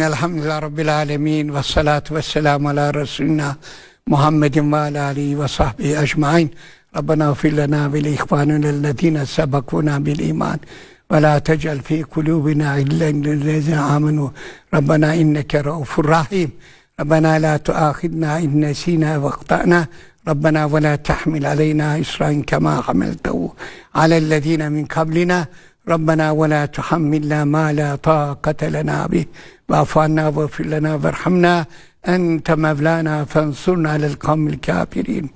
الحمد لله رب العالمين والصلاة والسلام على رسولنا محمد وعلى آله وصحبه أجمعين. ربنا اغفر لنا ولإخواننا الذين سبقونا بالإيمان ولا تجعل في قلوبنا إلا للذين آمنوا. ربنا إنك رؤوف رحيم. ربنا لا تؤاخذنا إن نسينا واخطأنا ربنا ولا تحمل علينا إسرا كما حملته على الذين من قبلنا. ربنا ولا تحملنا ما لا طاقة لنا به واعف عنا واغفر لنا وارحمنا أنت مولانا فانصرنا على القوم الكافرين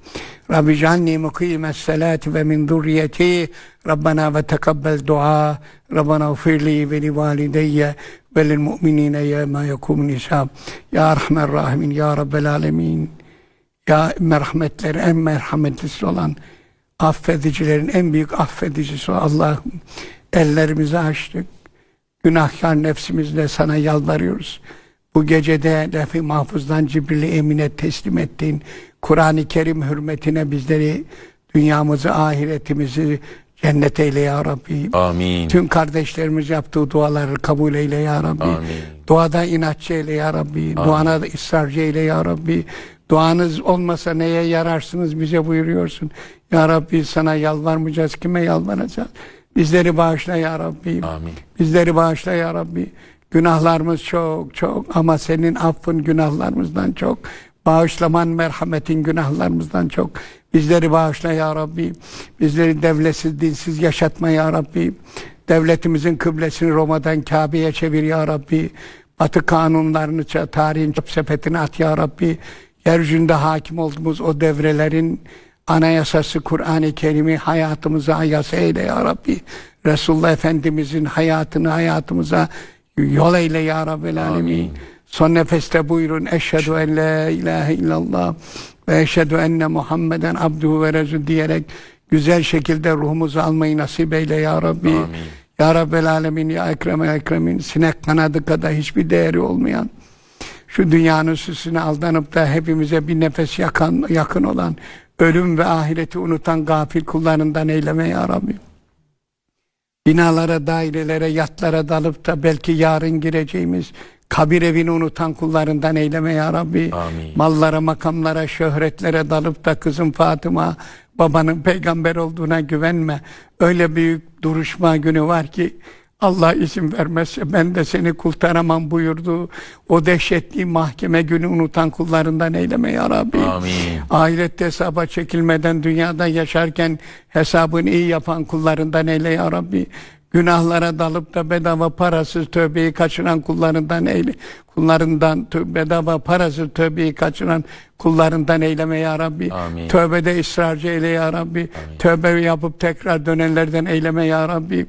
رب اجعلني مقيم الصلاة ومن ذريتي ربنا وتقبل دعاء ربنا اغفر لي ولوالدي وللمؤمنين يوم يقوم الحساب يا أرحم الراحمين يا رب العالمين Ya merhametleri en merhametlisi olan affedicilerin en büyük affedicisi Allah'ım ellerimizi açtık. Günahkar nefsimizle sana yalvarıyoruz. Bu gecede lef-i mahfuzdan Cibril-i Emine teslim ettiğin Kur'an-ı Kerim hürmetine bizleri dünyamızı, ahiretimizi cennet eyle ya Rabbi. Amin. Tüm kardeşlerimiz yaptığı duaları kabul eyle ya Rabbi. Amin. Duada inatçı eyle ya Rabbi. Duana da ısrarcı eyle ya Rabbi. Duanız olmasa neye yararsınız bize buyuruyorsun. Ya Rabbi sana yalvarmayacağız. Kime yalvaracağız? Bizleri bağışla ya Rabbi. Amin. Bizleri bağışla ya Rabbi. Günahlarımız çok çok ama senin affın günahlarımızdan çok. Bağışlaman merhametin günahlarımızdan çok. Bizleri bağışla ya Rabbi. Bizleri devletsiz, dinsiz yaşatma ya Rabbi. Devletimizin kıblesini Roma'dan Kabe'ye çevir ya Rabbi. Batı kanunlarını tarihin çöp sepetine at ya Rabbi. Yeryüzünde hakim olduğumuz o devrelerin anayasası Kur'an-ı Kerim'i hayatımıza yasa eyle ya Rabbi. Resulullah Efendimizin hayatını hayatımıza yol eyle ya Rabbi. Alemin. Son nefeste buyurun. Eşhedü en la ilahe illallah ve eşhedü enne Muhammeden abduhu ve rezul diyerek güzel şekilde ruhumuzu almayı nasip eyle ya Rabbi. Amin. Ya Rabbel Alemin, Ya Ekrem Ekremin, sinek kanadı kadar hiçbir değeri olmayan, şu dünyanın süsüne aldanıp da hepimize bir nefes yakan, yakın olan, ölüm ve ahireti unutan gafil kullarından eyleme Ya Rabbi. Binalara, dairelere, yatlara dalıp da belki yarın gireceğimiz kabir evini unutan kullarından eyleme ya Rabbi. Amin. Mallara, makamlara, şöhretlere dalıp da kızım Fatıma babanın peygamber olduğuna güvenme. Öyle büyük duruşma günü var ki Allah izin vermezse ben de seni kurtaramam buyurdu. O dehşetli mahkeme günü unutan kullarından eyleme ya Rabbi. Amin. Ahirette hesaba çekilmeden dünyada yaşarken hesabını iyi yapan kullarından eyle ya Rabbi. Günahlara dalıp da bedava parasız tövbeyi kaçıran kullarından eyle. Kullarından bedava parasız tövbeyi kaçıran kullarından eyleme ya Rabbi. Amin. Tövbede ısrarcı eyle ya Rabbi. Tövbe yapıp tekrar dönenlerden eyleme ya Rabbi.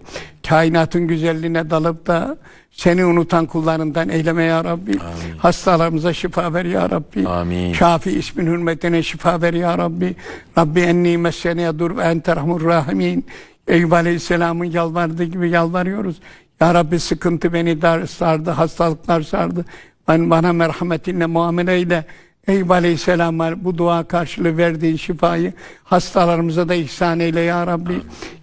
Kainatın güzelliğine dalıp da seni unutan kullarından eyleme ya Rabbi. Hastalarımıza şifa ver ya Rabbi. Amin. Şafi ismin hürmetine şifa ver ya Rabbi. Rabbi enni messeneye dur ve ente rahmur rahimin. Eyüp Aleyhisselam'ın yalvardığı gibi yalvarıyoruz. Ya Rabbi sıkıntı beni dar sardı, hastalıklar sardı. Ben bana merhametinle muameleyle Eyüp Aleyhisselam'a bu dua karşılığı verdiğin şifayı hastalarımıza da ihsan eyle ya Rabbi.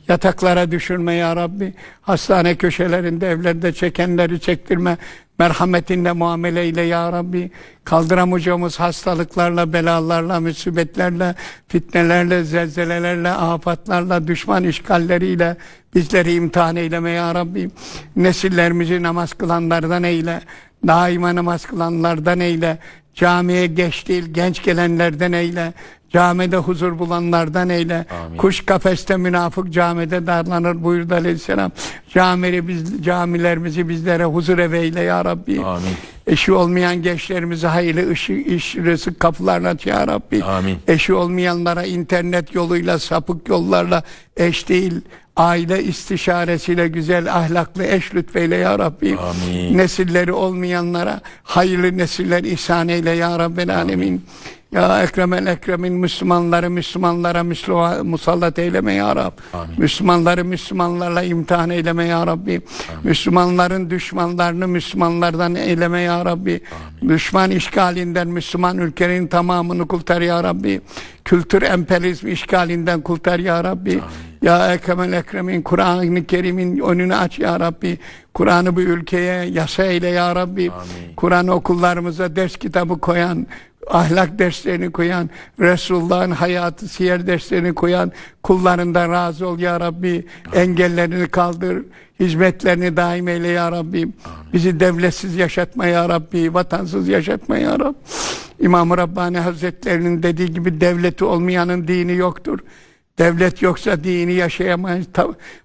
Yataklara düşürme ya Rabbi. Hastane köşelerinde, evlerde çekenleri çektirme. Merhametinle muameleyle ya Rabbi. Kaldıramayacağımız hastalıklarla, belalarla, musibetlerle, fitnelerle, zelzelelerle, afatlarla, düşman işgalleriyle bizleri imtihan eyleme ya Rabbi. Nesillerimizi namaz kılanlardan eyle. Daima namaz kılanlardan eyle. Camiye geç değil, genç gelenlerden eyle. Camide huzur bulanlardan eyle. Amin. Kuş kafeste münafık camide darlanır buyurdu aleyhisselam. Camileri biz, camilerimizi bizlere huzur eveyle ya Rabbi. Amin. Eşi olmayan gençlerimize hayırlı ışı, iş, rızık kapılarını aç ya Rabbi. Amin. Eşi olmayanlara internet yoluyla, sapık yollarla eş değil, aile istişaresiyle güzel ahlaklı eş lütfeyle ya Rabbi. Amin. Nesilleri olmayanlara hayırlı nesiller ihsan eyle ya Rabbel Alemin. Ya Ekremel Ekremin Müslümanları Müslümanlara Müslüman, musallat eyleme ya Rab. Amin. Müslümanları Müslümanlarla imtihan eyleme ya Rabbi. Müslümanların düşmanlarını Müslümanlardan eyleme ya Rabbi. Düşman işgalinden Müslüman ülkenin tamamını kurtar ya Rabbi. Kültür emperyalizmi işgalinden kurtar ya Rabbi. Ya Ekremel Ekremin Kur'an-ı Kerim'in önünü aç ya Rabbi. Kur'an'ı bu ülkeye yasa eyle ya Rabbi. Kur'an okullarımıza ders kitabı koyan, ahlak derslerini koyan, Resulullah'ın hayatı, siyer derslerini koyan kullarından razı ol ya Rabbi. Engellerini kaldır, hizmetlerini daim eyle ya Rabbi. Bizi devletsiz yaşatma ya Rabbi, vatansız yaşatma ya Rabbi. İmam-ı Rabbani Hazretlerinin dediği gibi devleti olmayanın dini yoktur. Devlet yoksa dini yaşayamayız.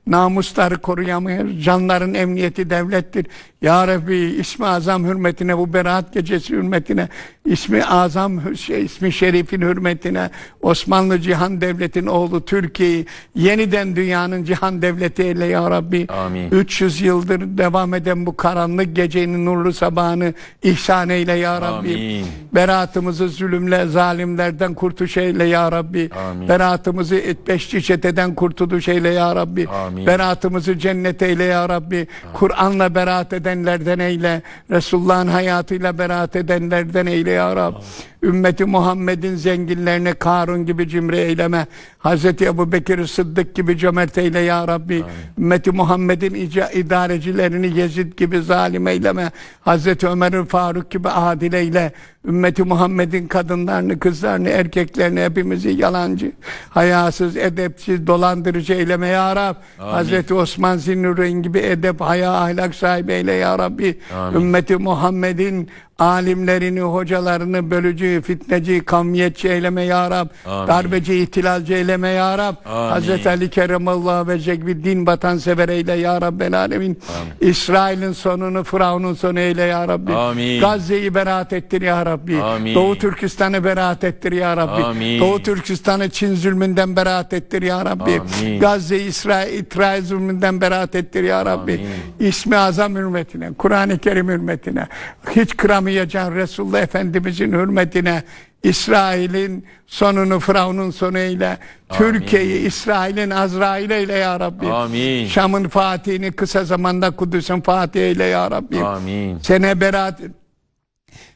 Namusları koruyamayız. Canların emniyeti devlettir. Ya Rabbi ismi azam hürmetine bu beraat gecesi hürmetine ismi azam şey, ismi şerifin hürmetine Osmanlı Cihan Devleti'nin oğlu Türkiye'yi yeniden dünyanın cihan devleti eyle ya Rabbi. Amin. 300 yıldır devam eden bu karanlık gecenin nurlu sabahını ihsan eyle ya Rabbi. Amin. Beraatımızı zulümle, zalimlerden kurtuş eyle ya Rabbi. Amin. Beraatımızı beşli çeteden kurtuluş eyle ya Rabbi. Amin. Beraatımızı cennet eyle ya Rabbi. Kur'an'la beraat edenlerden eyle. Resulullah'ın hayatıyla beraat edenlerden eyle ya Rabbi. Ümmeti Muhammed'in zenginlerini Karun gibi cimri eyleme. Hazreti Ebu Bekir Sıddık gibi cömert eyle ya Rabbi. Ümmeti Muhammed'in idarecilerini Yezid gibi zalim eyleme. Hazreti Ömer'in Faruk gibi adil eyle. Ümmeti Muhammed'in kadınlarını, kızlarını, erkeklerini hepimizi yalancı, hayasız, edepsiz, dolandırıcı eyleme ya Rab. Hazreti Osman Zinnureyni gibi edep, haya, ahlak sahibi eyle ya Rabbi. Amin. Ümmeti Muhammed'in alimlerini, hocalarını bölücü, fitneci, kamiyetçi eyleme ya Rab. Amin. Darbeci, ihtilalci eyleme ya Rab. Amin. Hazreti Ali Keremallahu ve bir din vatansever eyle ya Rabbel Alemin. İsrail'in sonunu, Firavun'un sonu eyle ya Rabbi. Amin. Gazze'yi beraat ettir ya Rabbi. Amin. Doğu Türkistan'ı beraat ettir ya Rabbi. Amin. Doğu Türkistan'ı Çin zulmünden beraat ettir ya Rabbi. Amin. Gazze, İsrail, İsrail zulmünden beraat ettir ya Rabbi. Amin. İsmi azam hürmetine, Kur'an-ı Kerim hürmetine, hiç kıramayacağın Resulullah Efendimizin hürmetine, İsrail'in sonunu Firavun'un sonu eyle. Türkiye'yi İsrail'in Azrail eyle ya Rabbi. Amin. Şam'ın fatihini kısa zamanda Kudüs'ün fatih eyle ya Rabbi. Amin. Sene berat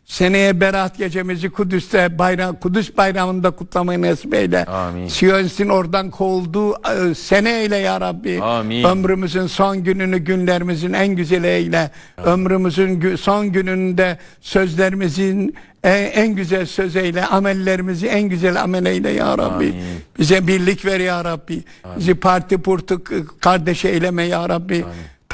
Seneye Berat gecemizi Kudüs'te bayram Kudüs bayramında kutlamayı nasip eyle. Amin. Siyonist'in oradan kovulduğu e, sene eyle ya Rabbi. Amin. Ömrümüzün son gününü günlerimizin en güzeli eyle. Ömrümüzün gü- son gününde sözlerimizin en, en güzel söz eyle. Amellerimizi en güzel amel eyle ya Rabbi. Amin. Bize birlik ver ya Rabbi. Bizi parti purtuk kardeş eyleme ya Rabbi.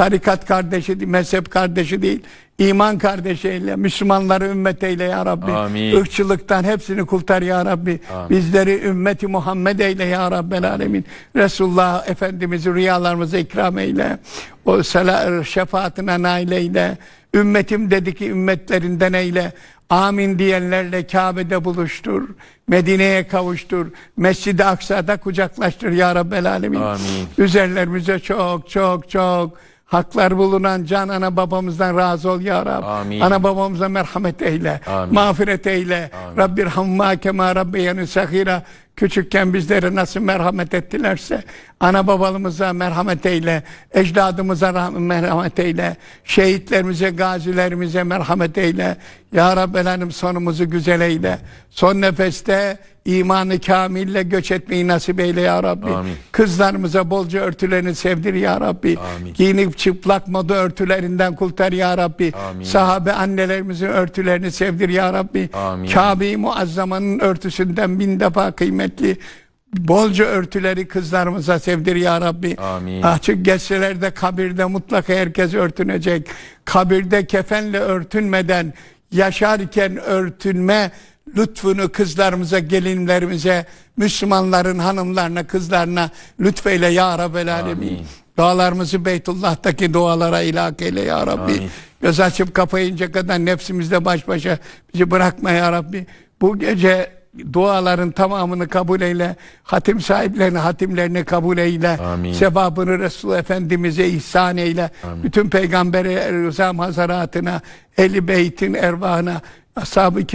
Tarikat kardeşi değil, mezhep kardeşi değil. iman kardeşi eyle. Müslümanları ümmet eyle ya Rabbi. Amin. Irkçılıktan hepsini kurtar ya Rabbi. Amin. Bizleri ümmeti Muhammed eyle ya Rabbel Alemin. Resulullah Efendimiz'i rüyalarımıza ikram eyle. O sala, şefaatine nail eyle. Ümmetim dedi ki ümmetlerinden eyle. Amin diyenlerle Kabe'de buluştur. Medine'ye kavuştur. Mescid-i Aksa'da kucaklaştır ya Rabbel Alemin. Amin. Üzerlerimize çok çok çok haklar bulunan can ana babamızdan razı ol ya Rab. Amin. Ana babamıza merhamet eyle. Amin. Mağfiret eyle. Rabbir hamma kema rabbiyeni sahira. Küçükken bizlere nasıl merhamet ettilerse ana babalımıza merhamet eyle. Ecdadımıza merhamet eyle. Şehitlerimize, gazilerimize merhamet eyle. Ya Rabbel Alem sonumuzu güzel eyle. Son nefeste imanı kamille göç etmeyi nasip eyle ya Rabbi. Amin. Kızlarımıza bolca örtülerini sevdir ya Rabbi. Amin. Giyinip çıplak moda örtülerinden kurtar ya Rabbi. Amin. Sahabe annelerimizin örtülerini sevdir ya Rabbi. Kabe-i Muazzama'nın örtüsünden bin defa kıymetli. Bolca örtüleri kızlarımıza sevdir ya Rabbi. Amin. Açık geçselerde kabirde mutlaka herkes örtünecek. Kabirde kefenle örtünmeden yaşarken örtünme lütfunu kızlarımıza, gelinlerimize, Müslümanların hanımlarına, kızlarına lütfeyle ya Rabbel Alemin. Amin. Dualarımızı Beytullah'taki dualara ilak eyle ya Rabbi. Amin. Göz açıp kapayınca kadar nefsimizde baş başa bizi bırakma ya Rabbi. Bu gece duaların tamamını kabul eyle. Hatim sahiplerini, hatimlerini kabul eyle. Amin. Sevabını Resul Efendimiz'e ihsan eyle. Bütün peygamberi rızam hazaratına, eli beytin ervahına, ashab-ı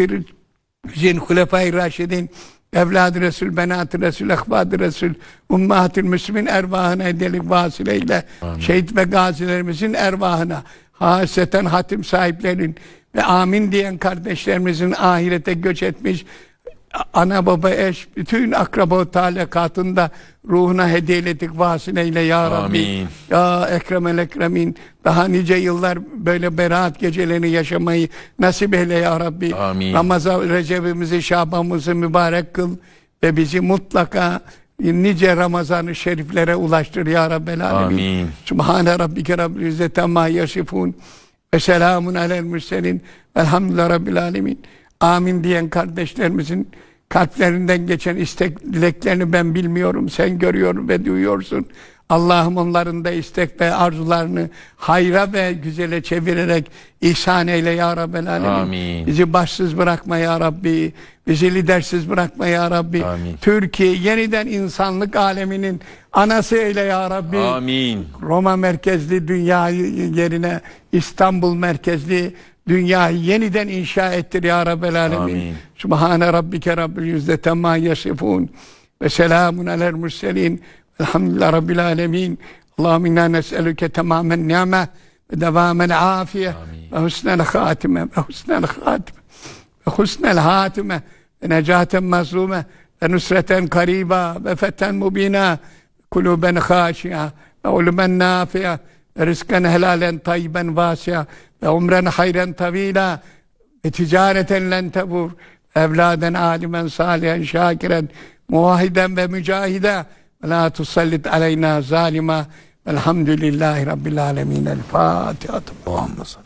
kirin, hulefai raşidin, evladı Resul, benatı Resul, ahbadı Resul, ummahatül müslümin ervahına edelik vasıl eyle. Şehit ve gazilerimizin ervahına, haseten hatim sahiplerinin ve amin diyen kardeşlerimizin ahirete göç etmiş ana baba eş bütün akraba talekatında ruhuna hediyeledik vasıl eyle ya Rabbi. Amin. Ya Ekremel Ekremin daha nice yıllar böyle beraat gecelerini yaşamayı nasip eyle ya Rabbi. Amin. Ramazan Recep'imizi Şaban'ımızı mübarek kıl ve bizi mutlaka nice Ramazan-ı Şeriflere ulaştır ya Rabbel Alemin. Amin. Subhane Rabbike Rabbil İzzeti Amma Yasifun ve selamun alel mürselin velhamdülillah Rabbil Alemin. Amin diyen kardeşlerimizin kalplerinden geçen istek dileklerini ben bilmiyorum. Sen görüyor ve duyuyorsun. Allah'ım onların da istek ve arzularını hayra ve güzele çevirerek ihsan eyle ya Rabbel Alemin. Amin. Bizi başsız bırakma ya Rabbi. Bizi lidersiz bırakma ya Rabbi. Amin. Türkiye yeniden insanlık aleminin anası eyle ya Rabbi. Amin. Roma merkezli dünya yerine İstanbul merkezli dünyayı yeniden inşa ettir ya Rabbel Alemin. Amin. Subhane Rabbike Rabbil İzzete Ma yasifun ve selamun alel murselin velhamdülillah Rabbil Alemin. Allahümme inna nes'elüke tamamen ni'me ve devamel afiye ve husnel hatime ve husnel hatime ve husnel hatime ve necaten mazlume ve nusreten kariba ve feten mubina kuluben haşiya ve ulmen nafiya ve rızkan helalen tayyiben vasiya ve umren hayren tavila ve ticareten len tebur. Evladen alimen salihen şakiren muvahiden ve mücahide. Ve la tusallit aleyna zalima. Velhamdülillahi rabbil alemin. El Fatiha. Muhammed